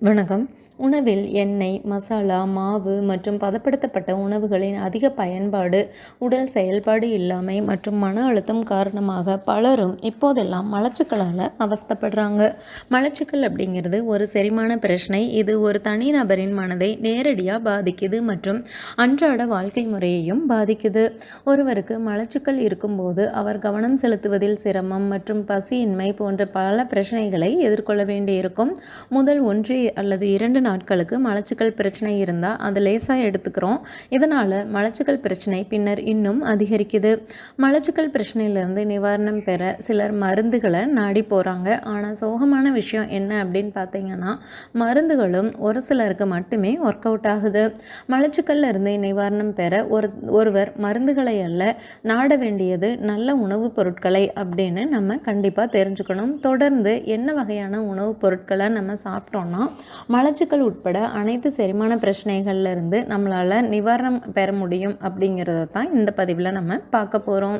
வணக்கம். உணவில் எண்ணெய் மசாலா மாவு மற்றும் பதப்படுத்தப்பட்ட உணவுகளின் அதிக பயன்பாடு உடல் செயல்பாடு இல்லாமை மற்றும் மன அழுத்தம் காரணமாக பலரும் இப்போதெல்லாம் மலச்சிக்கலால் அவஸ்தப்படுறாங்க. மலச்சுக்கள் அப்படிங்கிறது ஒரு செரிமான பிரச்சனை. இது ஒரு தனிநபரின் மனதை நேரடியாக பாதிக்குது மற்றும் அன்றாட வாழ்க்கை முறையையும் பாதிக்குது. ஒருவருக்கு மலச்சிக்கல் இருக்கும்போது அவர் கவனம் செலுத்துவதில் சிரமம் மற்றும் பசியின்மை போன்ற பல பிரச்சனைகளை எதிர்கொள்ள வேண்டியிருக்கும். முதல் ஒன்று அல்லது இரண்டு நாட்களுக்கு மலச்சிக்கல் பிரச்சனை இருந்தால் அதை லேசாக எடுத்துக்கிறோம். இதனால் மலச்சிக்கல் பிரச்சனை பின்னர் இன்னும் அதிகரிக்குது. மலச்சிக்கல் பிரச்சனையிலேருந்து நிவாரணம் பெற சிலர் மருந்துகளை நாடி போகிறாங்க ஆனால் சோகமான விஷயம் என்ன அப்படின்னு பார்த்தீங்கன்னா மருந்துகளும் ஒரு சிலருக்கு மட்டுமே ஒர்க் அவுட் ஆகுது. மலச்சிக்கல்ல இருந்து நிவாரணம் பெற ஒரு ஒருவர் மருந்துகளை அல்ல நாட வேண்டியது நல்ல உணவுப் பொருட்களை அப்படின்னு நம்ம கண்டிப்பாக தெரிஞ்சுக்கணும். தொடர்ந்து என்ன வகையான உணவுப் பொருட்களை நம்ம சாப்பிட்டோம்னா மலச்சிக்கல் உட்பட அனைத்து செரிமான பிரச்சனைகள்லேருந்து நம்மளால் நிவாரணம் பெற முடியும் அப்படிங்கிறத தான் இந்த பதிவில் நம்ம பார்க்க போகிறோம்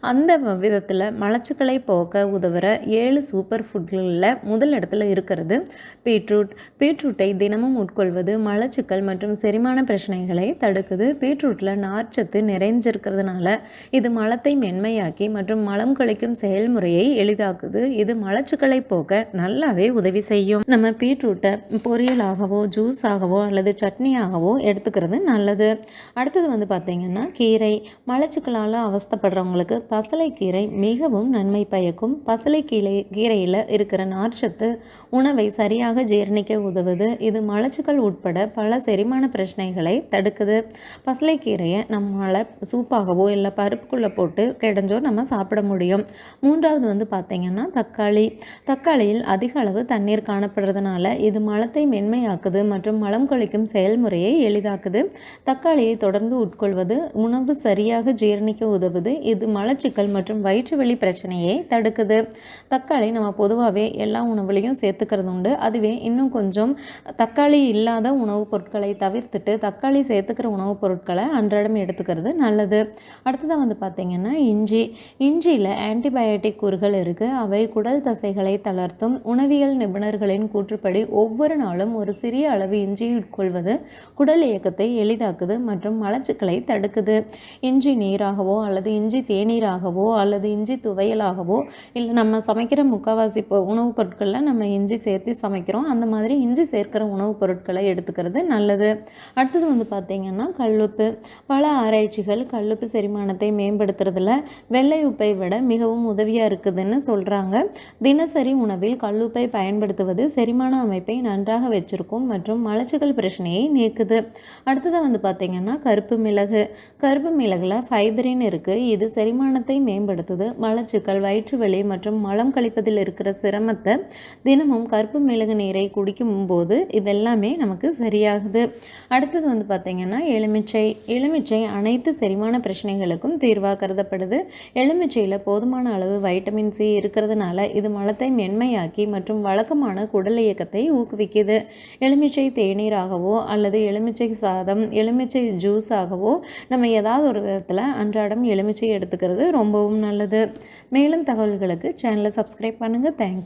அந்த விதத்தில் மலச்சிக்கலை போக்க உதவுற ஏழு சூப்பர் ஃபுட்களில் முதல் இடத்துல இருக்கிறது பீட்ரூட். பீட்ரூட்டை தினமும் உட்கொள்வது மலச்சிக்கல் மற்றும் செரிமான பிரச்சனைகளை தடுக்குது. பீட்ரூட்டில் நார்ச்சத்து நிறைஞ்சிருக்கிறதுனால இது மலத்தை மென்மையாக்கி மற்றும் மலம் கழிக்கும் செயல்முறையை எளிதாக்குது. இது மலச்சிக்கலை போக்க நல்லாவே உதவி செய்யும். நம்ம பீட்ரூட்டை பொரியலாகவோ ஜூஸாகவோ ஜூஸ் ஆகவோ அல்லது சட்னியாகவோ எடுத்துக்கிறது நல்லது. அடுத்தது வந்து பார்த்திங்கன்னா கீரை. மலச்சிக்கலால் அவஸ்தப்படுறவங்களுக்கு பசலைக்கீரை மிகவும் நன்மை பயக்கும். பசலை கீரை கீரையில் இருக்கிற நார்ச்சத்து உணவை சரியாக ஜீரணிக்க உதவுது. இது மலச்சிக்கல் உட்பட பல செரிமான பிரச்சனைகளை தடுக்குது. பசலைக்கீரையை நம்மளால் சூப்பாகவோ இல்லை பருப்புக்குள்ளே போட்டு கிடைஞ்சோ நம்ம சாப்பிட முடியும். மூன்றாவது வந்து பார்த்திங்கன்னா தக்காளி. தக்காளியில் அதிக அளவு தண்ணீர் காணப்படுறதுனால இது மலத்தை மென்மையாக்குது மற்றும் மலம் கழிக்கும் செயல்முறையை எளிதாக்குது. தக்காளியை தொடர்ந்து உட்கொள்வது உணவு சரியாக ஜீரணிக்க உதவுது. இது மலச்சிக்கல் மற்றும் வயிற்று வலி பிரச்சனையை தடுக்குது. தக்காளி நம்ம பொதுவாகவே எல்லா உணவுலையும் சேர்த்துக்கிறது உண்டு. அதுவே இன்னும் கொஞ்சம் தக்காளி இல்லாத உணவுப் பொருட்களை தவிர்த்துட்டு தக்காளி சேர்த்துக்கிற உணவுப் பொருட்களை அன்றாடம் எடுத்துக்கிறது நல்லது. அடுத்ததாக வந்து பார்த்திங்கன்னா இஞ்சி. இஞ்சியில் ஆன்டிபயோட்டிக் கூறுகள் இருக்குது அவை குடல் தசைகளை தளர்த்தும் உணவியல் நிபுணர்களின் கூற்றுப்படி ஒவ்வொரு ஒவ்வொரு நாளும் ஒரு சிறிய அளவு இஞ்சி உட்கொள்வது குடல் இயக்கத்தை எளிதாக்குது மற்றும் மலச்சிக்கலை தடுக்குது. இஞ்சி நீராகவோ அல்லது இஞ்சி தேநீராகவோ அல்லது இஞ்சி துவையலாகவோ இல்லை நம்ம சமைக்கிற முக்கால்வாசி உணவுப் பொருட்களில் நம்ம இஞ்சி சேர்த்து சமைக்கிறோம். அந்த மாதிரி இஞ்சி சேர்க்கிற உணவுப் பொருட்களை எடுத்துக்கிறது நல்லது. அடுத்தது வந்து பார்த்திங்கன்னா கல்லுப்பு. பல ஆராய்ச்சிகள் கல்லுப்பு செரிமானத்தை மேம்படுத்துறதுல வெள்ளை உப்பை விட மிகவும் உதவியாக இருக்குதுன்னு சொல்கிறாங்க தினசரி உணவில் கல்லுப்பை பயன்படுத்துவது செரிமான அமைப்பை நன்றாக வச்சுருக்கும் மற்றும் மலச்சிக்கல் பிரச்சனையை நீக்குது. அடுத்தது வந்து பார்த்திங்கன்னா கருப்பு மிளகு. கருப்பு மிளகில் ஃபைபரின் இருக்குது இது செரிமானத்தை மேம்படுத்துது. மலச்சிக்கல் வயிற்று வலி மற்றும் மலம் கழிப்பதில் இருக்கிற சிரமத்தை தினமும் கருப்பு மிளகு நீரை குடிக்கும் போது இதெல்லாமே நமக்கு சரியாகுது. அடுத்தது வந்து பார்த்திங்கன்னா எலுமிச்சை. எலுமிச்சை அனைத்து செரிமான பிரச்சனைகளுக்கும் தீர்வாக கருதப்படுது. எலுமிச்சையில் போதுமான அளவு வைட்டமின் சி இருக்கிறதுனால இது மலத்தை மென்மையாக்கி மற்றும் வழக்கமான குடல் இயக்கத்தை ஊக்குவிக்குது எலுமிச்சை தேநீராகவோ அல்லது எலுமிச்சை சாதம் எலுமிச்சை ஜூஸாகவோ நம்ம ஏதாவது ஒரு விதத்தில் அன்றாடம் எலுமிச்சை எடுத்துக்கிறது ரொம்பவும் நல்லது. மேலும் தகவல்களுக்கு சேனலை சப்ஸ்கிரைப் பண்ணுங்கள் தேங்க்யூ